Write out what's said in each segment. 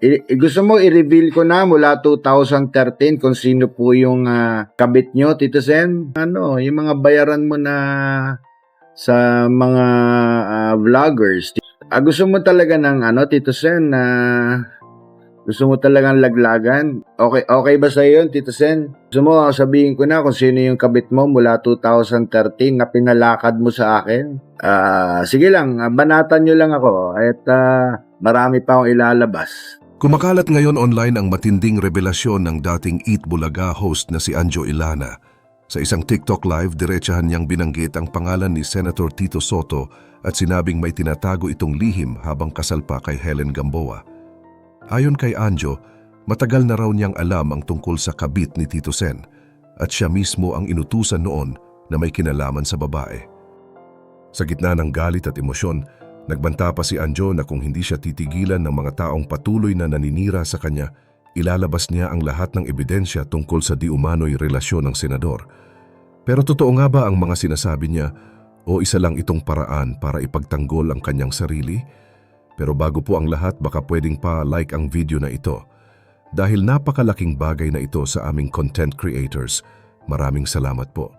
I- gusto mo i-reveal ko na mula 2013 kung sino po yung ah, kabit nyo, Tito Sen? Ano, yung mga bayaran mo na sa mga ah, vloggers. Ah, gusto mo talaga ng ano, Tito Sen, na gusto mo talagang laglagan? Okay, okay ba sa yun, Tito Sen? Gusto mo sabihin ko na kung sino yung kabit mo mula 2013 na pinalakad mo sa akin? Ah, sige lang, banatan nyo lang ako at ah, marami pa akong ilalabas. Kumakalat ngayon online ang matinding revelasyon ng dating Eat Bulaga host na si Anjo Ilana. Sa isang TikTok live, diretsahan niyang binanggit ang pangalan ni Senator Tito Soto at sinabing may tinatago itong lihim habang kasal pa kay Helen Gamboa. Ayon kay Anjo, matagal na raw niyang alam ang tungkol sa kabit ni Tito Sen at siya mismo ang inutusan noon na may kinalaman sa babae. Sa gitna ng galit at emosyon, nagbanta pa si Anjo na kung hindi siya titigilan ng mga taong patuloy na naninira sa kanya, ilalabas niya ang lahat ng ebidensya tungkol sa di umano'y relasyon ng senador. Pero totoo nga ba ang mga sinasabi niya o isa lang itong paraan para ipagtanggol ang kanyang sarili? Pero bago po ang lahat baka pwedeng pa like ang video na ito. Dahil napakalaking bagay na ito sa aming content creators, maraming salamat po.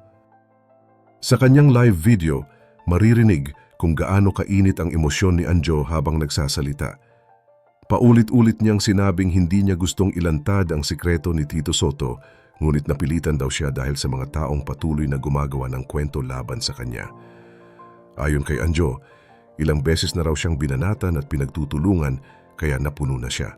Sa kanyang live video, maririnig kung gaano kainit ang emosyon ni Anjo habang nagsasalita. Paulit-ulit niyang sinabing hindi niya gustong ilantad ang sikreto ni Tito Soto, ngunit napilitan daw siya dahil sa mga taong patuloy na gumagawa ng kwento laban sa kanya. Ayon kay Anjo, ilang beses na raw siyang binanatan at pinagtutulungan kaya napuno na siya.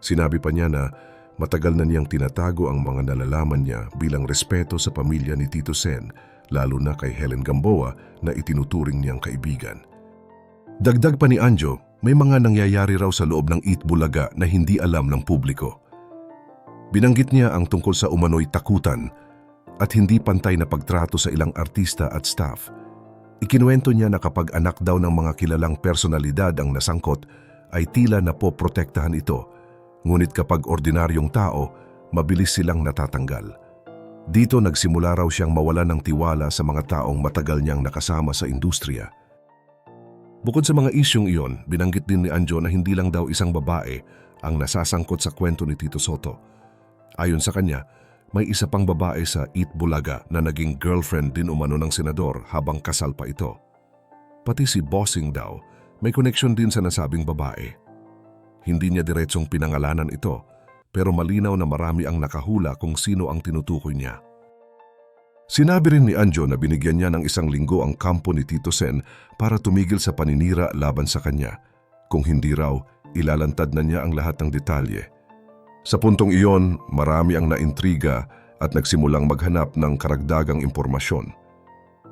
Sinabi pa niya na matagal na niyang tinatago ang mga nalalaman niya bilang respeto sa pamilya ni Tito Sen, lalo na kay Helen Gamboa na itinuturing niyang kaibigan. Dagdag pa ni Anjo, may mga nangyayari raw sa loob ng Eat Bulaga na hindi alam ng publiko. Binanggit niya ang tungkol sa umano'y takutan at hindi pantay na pagtrato sa ilang artista at staff. Ikinuwento niya na kapag anak daw ng mga kilalang personalidad ang nasangkot, ay tila na po protektahan ito. Ngunit kapag ordinaryong tao, mabilis silang natatanggal. Dito nagsimula raw siyang mawala ng tiwala sa mga taong matagal niyang nakasama sa industriya. Bukod sa mga isyong iyon, binanggit din ni Anjo na hindi lang daw isang babae ang nasasangkot sa kwento ni Tito Soto. Ayon sa kanya, may isa pang babae sa Eat Bulaga na naging girlfriend din umano ng senador habang kasal pa ito. Pati si Bossing daw, may koneksyon din sa nasabing babae. Hindi niya diretsong pinangalanan ito, pero malinaw na marami ang nakahula kung sino ang tinutukoy niya. Sinabi rin ni Anjo na binigyan niya ng isang linggo ang kampo ni Tito Sen para tumigil sa paninira laban sa kanya. Kung hindi raw, ilalantad na niya ang lahat ng detalye. Sa puntong iyon, marami ang naintriga at nagsimulang maghanap ng karagdagang impormasyon.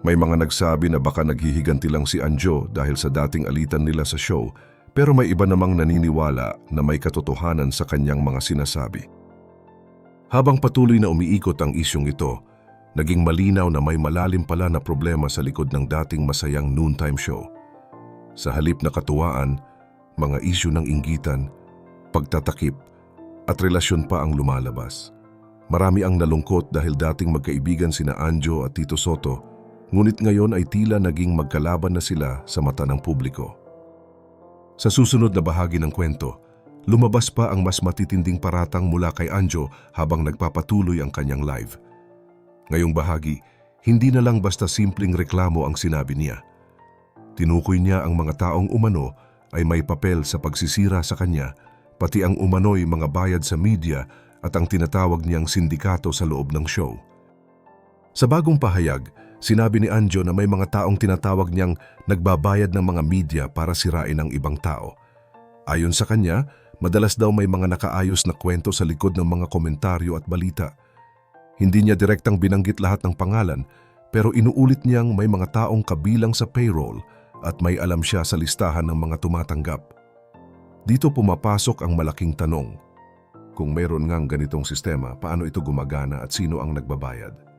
May mga nagsabi na baka naghihiganti lang si Anjo dahil sa dating alitan nila sa show, pero may iba namang naniniwala na may katotohanan sa kanyang mga sinasabi. Habang patuloy na umiikot ang isyong ito, naging malinaw na may malalim pala na problema sa likod ng dating masayang noontime show. Sa halip na katuwaan, mga isyu ng inggitan, pagtatakip, at relasyon pa ang lumalabas. Marami ang nalungkot dahil dating magkaibigan sina Anjo at Tito Soto, ngunit ngayon ay tila naging magkalaban na sila sa mata ng publiko. Sa susunod na bahagi ng kwento, lumabas pa ang mas matitinding paratang mula kay Anjo habang nagpapatuloy ang kanyang live. Ngayong bahagi, hindi na lang basta simpleng reklamo ang sinabi niya. Tinukoy niya ang mga taong umano ay may papel sa pagsisira sa kanya, pati ang umano'y mga bayad sa media at ang tinatawag niyang sindikato sa loob ng show. Sa bagong pahayag, sinabi ni Anjo na may mga taong tinatawag niyang nagbabayad ng mga media para sirain ang ibang tao. Ayon sa kanya, madalas daw may mga nakaayos na kwento sa likod ng mga komentaryo at balita. Hindi niya direktang binanggit lahat ng pangalan, pero inuulit niyang may mga taong kabilang sa payroll at may alam siya sa listahan ng mga tumatanggap. Dito pumapasok ang malaking tanong. Kung mayroon ngang ganitong sistema, paano ito gumagana at sino ang nagbabayad?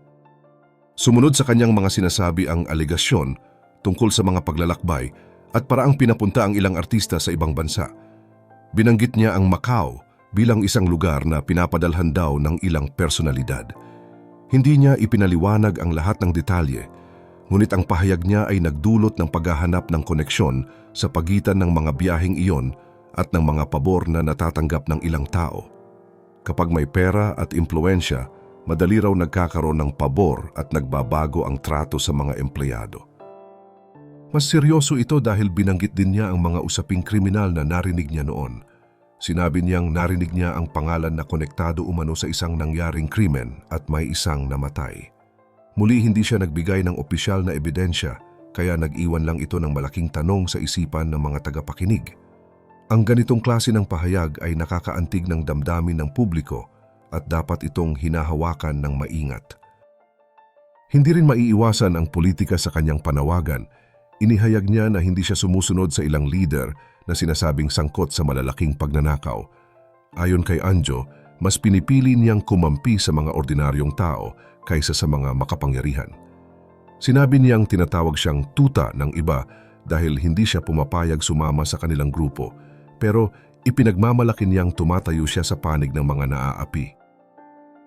Sumunod sa kanyang mga sinasabi ang aligasyon tungkol sa mga paglalakbay at paraang pinapunta ang ilang artista sa ibang bansa. Binanggit niya ang Macau bilang isang lugar na pinapadalhan daw ng ilang personalidad. Hindi niya ipinaliwanag ang lahat ng detalye, ngunit ang pahayag niya ay nagdulot ng paghahanap ng koneksyon sa pagitan ng mga biyaheng iyon at ng mga pabor na natatanggap ng ilang tao. Kapag may pera at impluensya, madali raw nagkakaroon ng pabor at nagbabago ang trato sa mga empleyado. Mas seryoso ito dahil binanggit din niya ang mga usaping kriminal na narinig niya noon. Sinabi niyang narinig niya ang pangalan na konektado umano sa isang nangyaring krimen at may isang namatay. Muli hindi siya nagbigay ng opisyal na ebidensya kaya nag-iwan lang ito ng malaking tanong sa isipan ng mga tagapakinig. Ang ganitong klase ng pahayag ay nakakaantig ng damdamin ng publiko at dapat itong hinahawakan ng maingat. Hindi rin maiiwasan ang politika sa kanyang panawagan. Inihayag niya na hindi siya sumusunod sa ilang leader na sinasabing sangkot sa malalaking pagnanakaw. Ayon kay Anjo, mas pinipili niyang kumampi sa mga ordinaryong tao kaysa sa mga makapangyarihan. Sinabi niyang tinatawag siyang tuta ng iba dahil hindi siya pumapayag sumama sa kanilang grupo, pero ipinagmamalaki niyang tumatayo siya sa panig ng mga naaapi.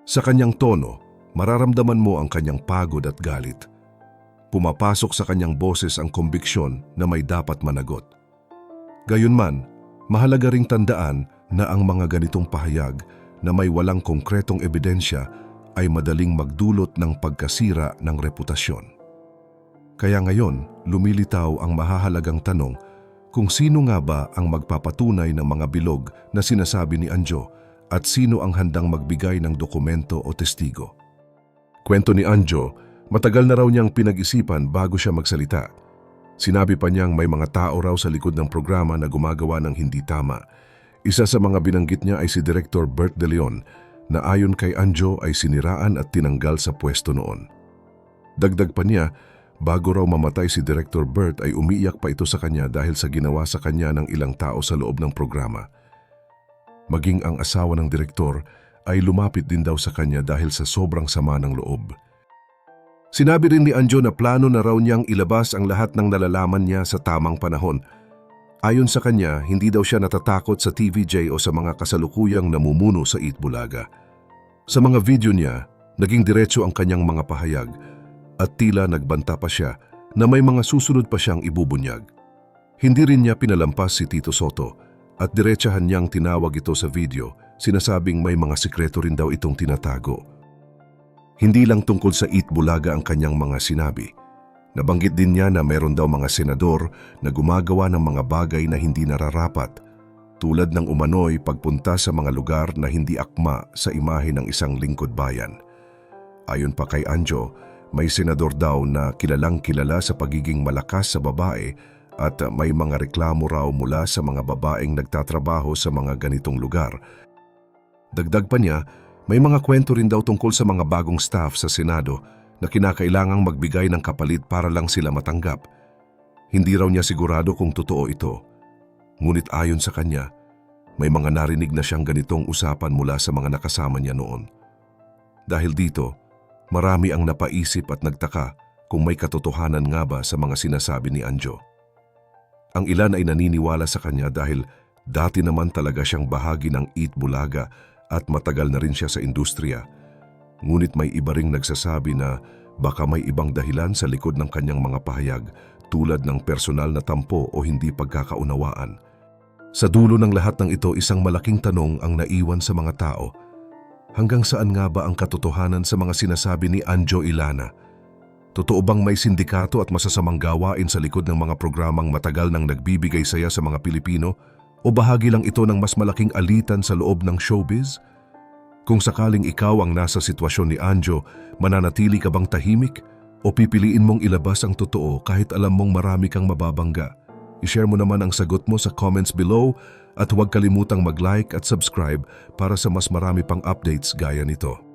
Sa kanyang tono, mararamdaman mo ang kanyang pagod at galit. Pumapasok sa kanyang boses ang kombiksyon na may dapat managot. Gayunman, mahalaga ring tandaan na ang mga ganitong pahayag na may walang konkretong ebidensya ay madaling magdulot ng pagkasira ng reputasyon. Kaya ngayon, lumilitaw ang mahahalagang tanong kung sino nga ba ang magpapatunay ng mga bilog na sinasabi ni Anjo at sino ang handang magbigay ng dokumento o testigo. Kwento ni Anjo, matagal na raw niyang pinag-isipan bago siya magsalita. Sinabi pa niyang may mga tao raw sa likod ng programa na gumagawa ng hindi tama. Isa sa mga binanggit niya ay si Director Bert De Leon na ayon kay Anjo ay siniraan at tinanggal sa pwesto noon. Dagdag pa niya, bago raw mamatay si Director Bert ay umiiyak pa ito sa kanya dahil sa ginawa sa kanya ng ilang tao sa loob ng programa. Maging ang asawa ng direktor ay lumapit din daw sa kanya dahil sa sobrang sama ng loob. Sinabi rin ni Anjo na plano na raw niyang ilabas ang lahat ng nalalaman niya sa tamang panahon. Ayon sa kanya, hindi daw siya natatakot sa TVJ o sa mga kasalukuyang namumuno sa Itbulaga. Sa mga video niya, naging diretso ang kanyang mga pahayag at tila nagbanta pa siya na may mga susunod pa siyang ibubunyag. Hindi rin niya pinalampas si Tito Soto at diretsahan niyang tinawag ito sa video, sinasabing may mga sikreto rin daw itong tinatago. Hindi lang tungkol sa Itbulaga ang kanyang mga sinabi. Nabanggit din niya na meron daw mga senador na gumagawa ng mga bagay na hindi nararapat, tulad ng umano'y pagpunta sa mga lugar na hindi akma sa imahe ng isang lingkod bayan. Ayon pa kay Anjo, may senador daw na kilalang kilala sa pagiging malakas sa babae at may mga reklamo raw mula sa mga babaeng nagtatrabaho sa mga ganitong lugar. Dagdag pa niya, may mga kwento rin daw tungkol sa mga bagong staff sa Senado na kinakailangang magbigay ng kapalit para lang sila matanggap. Hindi raw niya sigurado kung totoo ito. Ngunit ayon sa kanya, may mga narinig na siyang ganitong usapan mula sa mga nakasama niya noon. Dahil dito, marami ang napaisip at nagtaka kung may katotohanan nga ba sa mga sinasabi ni Anjo. Ang ilan ay naniniwala sa kanya dahil dati naman talaga siyang bahagi ng Eat Bulaga at matagal na rin siya sa industriya. Ngunit may iba ring nagsasabi na baka may ibang dahilan sa likod ng kanyang mga pahayag tulad ng personal na tampo o hindi pagkakaunawaan. Sa dulo ng lahat ng ito, isang malaking tanong ang naiwan sa mga tao. Hanggang saan nga ba ang katotohanan sa mga sinasabi ni Anjo Ilana? Totoo bang may sindikato at masasamang gawain sa likod ng mga programang matagal nang nagbibigay saya sa mga Pilipino? O bahagi lang ito ng mas malaking alitan sa loob ng showbiz? Kung sakaling ikaw ang nasa sitwasyon ni Anjo, mananatili ka bang tahimik? O pipiliin mong ilabas ang totoo kahit alam mong marami kang mababangga? I-share mo naman ang sagot mo sa comments below at huwag kalimutang mag-like at subscribe para sa mas marami pang updates gaya nito.